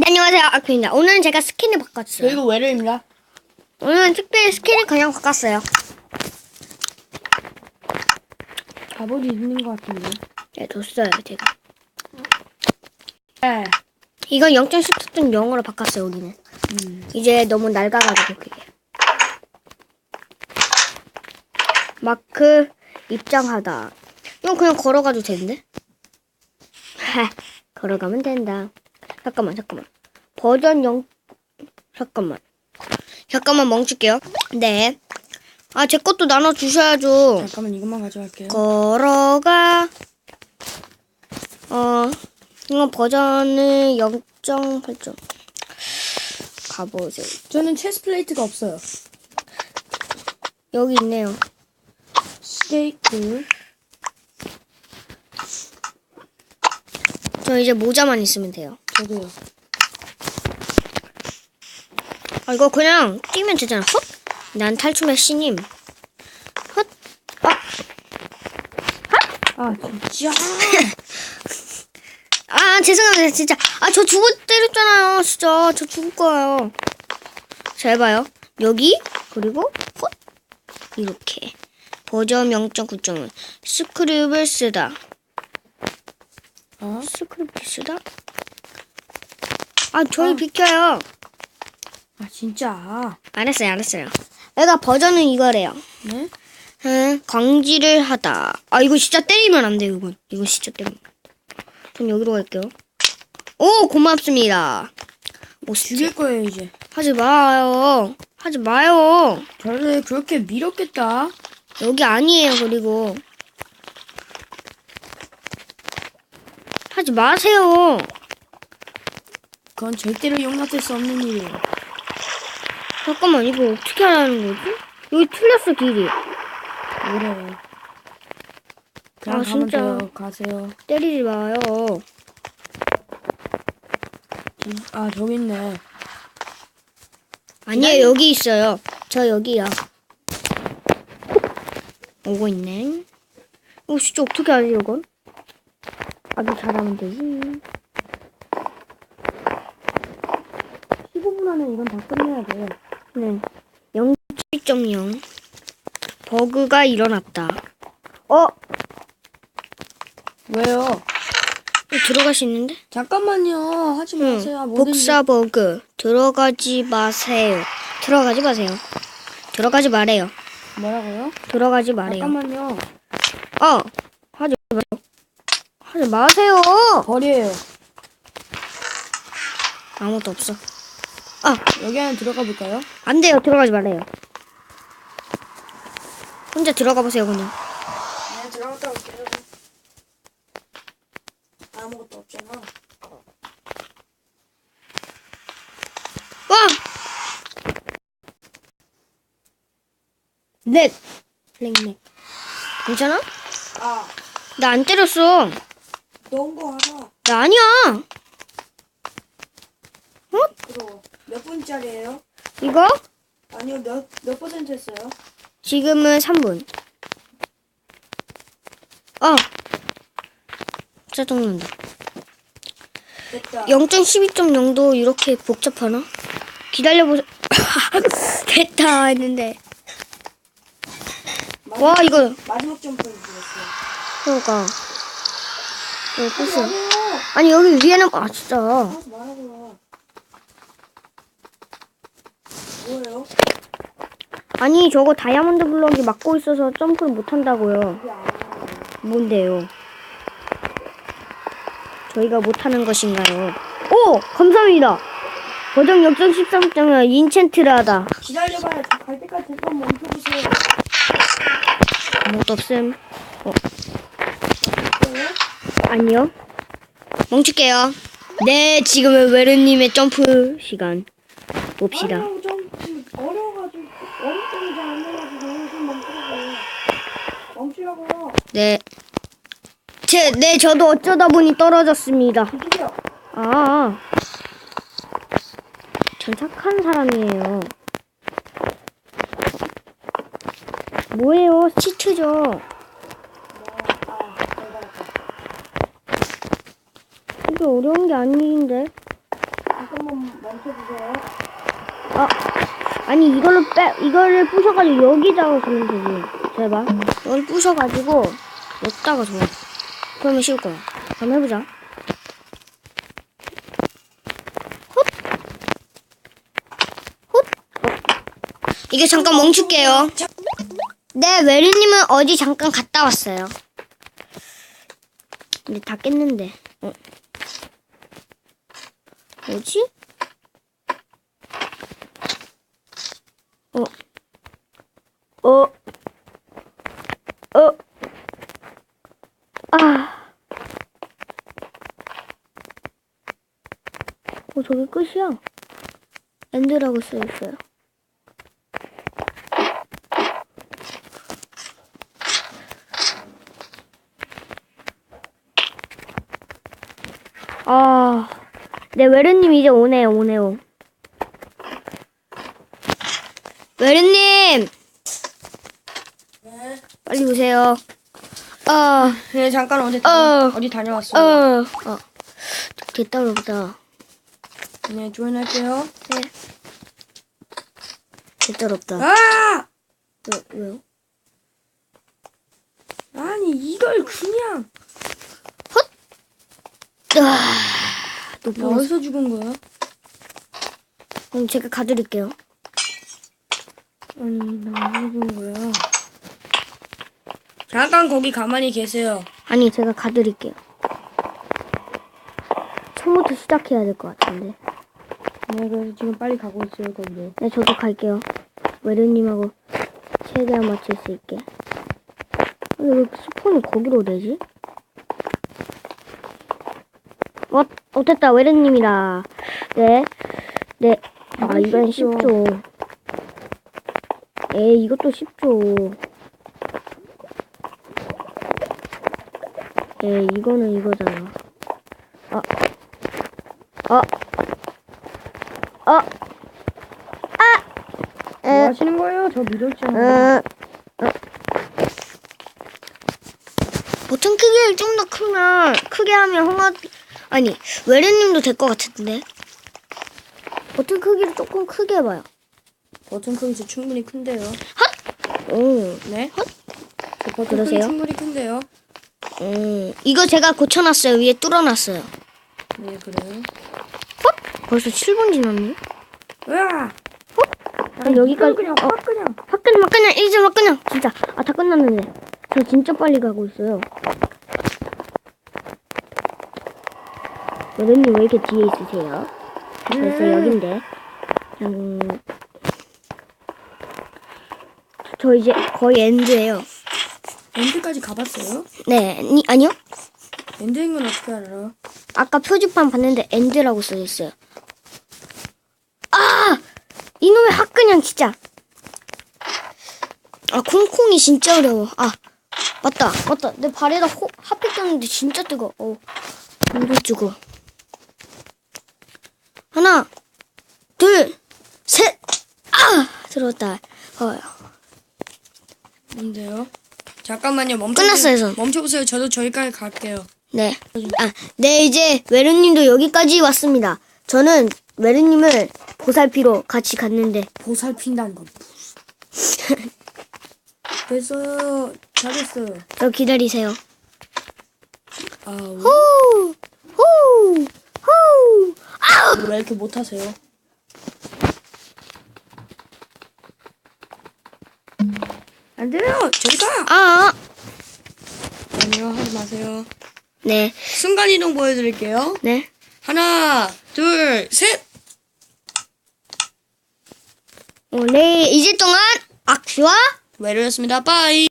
네, 안녕하세요. 아크입니다 오늘은 제가 스킨을 바꿨어요. 그리고 외래입니다. 오늘은 특별히 스킨을 그냥 바꿨어요. 갑옷이 있는 것 같은데. 네 줬어요 제가. 네. 이건 0.10톤 0으로 바꿨어요 우리는. 음. 이제 너무 낡아가지고 그게. 마크 입장하다. 이건 그냥 걸어가도 되는데? 하 걸어가면 된다 잠깐만 잠깐만. 버전 0 잠깐만. 잠깐만 멈출게요. 네 아 제 것도 나눠주셔야죠. 잠깐만 이것만 가져갈게요. 걸어가. 어 이건 버전은 0.8점 가보세요. 저는 체스 플레이트가 없어요. 여기 있네요. 스테이크. 저 이제 모자만 있으면 돼요 저도요. 아 이거 그냥 뛰면 되잖아. 헛? 난 탈춤의 신임. 헛? 아! 진짜. 아 죄송합니다 진짜. 아 저 죽을 때렸잖아요 진짜. 저 죽을 거예요. 잘 봐요. 여기 그리고 헛! 이렇게. 버전 0.9.1 스크립을 쓰다. 어? 스크립을 쓰다 아 저희 비켜요 아 진짜. 알았어요 알았어요 내가 버전은 이거래요 네? 응, 광지를 하다. 아, 이거 진짜 때리면 안 돼요, 이건. 이거 진짜 때리면 안 돼. 전 여기로 갈게요. 오, 고맙습니다. 뭐, 죽일 거예요 이제. 하지 마요. 하지 마요. 저를 그렇게 밀었겠다. 여기 아니에요, 그리고. 하지 마세요. 그건 절대로 용납될 수 없는 일이에요. 잠깐만, 이거 어떻게 하라는 거지? 여기 틀렸어, 길이. 뭐래요? 그냥 아, 가면 진짜. 돼요. 가세요. 때리지 마요. 아 저기 있네. 아니에요, 여기 있어요. 저 여기요. 오고 있네. 이거 진짜 어떻게 하지, 이건? 아주 잘하면 되지. 15분 안에 이건 다 끝내야 돼요. 네. 0.0. 버그가 일어났다. 어? 왜요? 이거 들어갈 수 있는데? 잠깐만요. 하지 응. 마세요. 뭐든지. 복사 버그. 들어가지 마세요. 들어가지 마세요. 들어가지 말아요. 뭐라고요? 들어가지 말아요. 잠깐만요. 어! 하지 마세요. 하지 마세요! 버려요. 아무것도 없어. 아! 여기 안에 들어가 볼까요? 안 돼요. 들어가지 말아요. 혼자 들어가 보세요, 그냥. 네, 들어갔다 올게요. 아무것도 없잖아. 와! 넷! 렉렉. 괜찮아? 아, 나 안 때렸어. 넣은 거 하나. 나 아니야. 그럼 몇 분짜리예요? 이거? 아니요, 몇, 몇 퍼센트 했어요? 지금은 3분. 아! 짜증난다. 됐다. 0.12.0도 이렇게 복잡하나? 기다려보세요. 됐다 했는데. 와, 이거. 마지막 점프를 들었어요. 그러니까. 어, 됐어. 아니요. 아니, 여기 위에는, 아, 진짜. 하지 말라고요. 뭐예요? 아니, 저거 다이아몬드 블럭이 막고 있어서 점프를 못 한다고요. 이게 안 뭔데요? 저희가 못하는 것인가요? 오! 감사합니다! 버전 0.13.0 인챈트를 하다. 기다려봐요. 저갈 때까지 잠깐 멈춰보세요. 아무것도 없음. 왜요? 아니요. 멈출게요. 네, 지금은 외르님의 점프 시간. 봅시다. 아니요, 좀, 좀 어려워가지고, 어렵다고 잘안 돼가지고, 좀 멈추라고요. 멈추라고요. 네. 제, 네, 저도 어쩌다 보니 떨어졌습니다. 그게요. 아. 전 착한 사람이에요. 뭐예요? 치트죠. 아, 이게 어려운 게 아닌데. 잠깐만 멈춰주세요. 어, 아니 이걸로 빼 이거를 부셔가지고 여기다가 그면 되지. 제발. 이걸 부셔가지고 여기다가 줘. 그러면 쉬울 거야. 한번 해보자. 이게 잠깐 멈출게요. 네, 웨리님은 어디 잠깐 갔다 왔어요. 이제 다 깼는데. 어. 뭐지? 어. 어. 어. 아. 어, 저기 끝이야. 엔드라고 써있어요. 아. 네, 외래님 이제 오네요, 오네요. 외래님! 네. 빨리 오세요. 아, 네, 잠깐 어디 어. 다, 어디 다녀왔어요? 어, 어. 됐다, 그러다. 네, 조인할게요. 네. 됐다, 그럽다. 아! 왜, 왜요? 아니, 이걸 그냥. 아, 높은 거. 어디서 죽은 거야? 그럼 제가 가드릴게요. 아니, 나 어디서 죽은 거야? 잠깐 거기 가만히 계세요. 아니, 제가 가드릴게요. 처음부터 시작해야 될 것 같은데. 네, 그래서 지금 빨리 가고 있어요, 거기로. 네, 저도 갈게요. 외래님하고 최대한 맞출 수 있게. 근데 왜 스폰이 거기로 되지? 어, 어, 됐다. 외래님이다. 네. 네. 아, 이건 쉽죠. 쉽죠. 에이, 이것도 쉽죠. 에이, 이거는 이거잖아. 아. 아. 아. 뭐 에. 하시는 거예요? 저 믿었잖아요. 어, 버튼 크기를 좀 더 크면 크게 하면 홍합 아니 외래님도 될 것 같은데 버튼 크기를 조금 크게 해봐요. 버튼 크기 충분히 큰데요. 오, 네? 저 버튼 그러세요? 충분히 큰데요. 음, 이거 제가 고쳐놨어요. 위에 뚫어놨어요. 네, 그래요. 벌써 7분 지났네. 으아! 그럼 여기까지 그냥 어, 확 그냥. 확 그냥 막 그냥 이제 막 그냥 진짜 아 다 끝났는데 저 진짜 빨리 가고 있어요. 외래님 왜 이렇게 뒤에 있으세요? 그래서 네. 여긴데. 음, 저 이제 거의 엔드예요. 엔드까지 가봤어요? 네, 아니, 아니요. 엔드인 건 어떻게 알아요? 아까 표지판 봤는데 엔드라고 써 있어요. 아! 이놈의 학 그냥 진짜. 아, 콩콩이 진짜 어려워. 아, 맞다, 맞다. 내 발에다 호, 핫팩 떴는데 진짜 뜨거. 워 어, 완전 뜨거. 하나, 둘, 셋. 아, 들어왔다. 어, 뭔데요? 잠깐만요. 멈춰. 끝났어요, 전. 멈춰보세요. 저도 저기까지 갈게요. 네. 아, 네, 이제 외르님도 여기까지 왔습니다. 저는 외르님을 보살피러 같이 갔는데, 보살핀다는 건. 됐어요. 잘했어요. 저 기다리세요. 아, 왜, 후! 후! 후! 왜 이렇게 못하세요? 안 돼요. 저기 가. 아! 아니요, 하지 마세요. 네, 순간 이동 보여드릴게요. 네. 하나, 둘, 셋. 어, 네, 이제 동안 악슈와 외로였습니다. 빠이.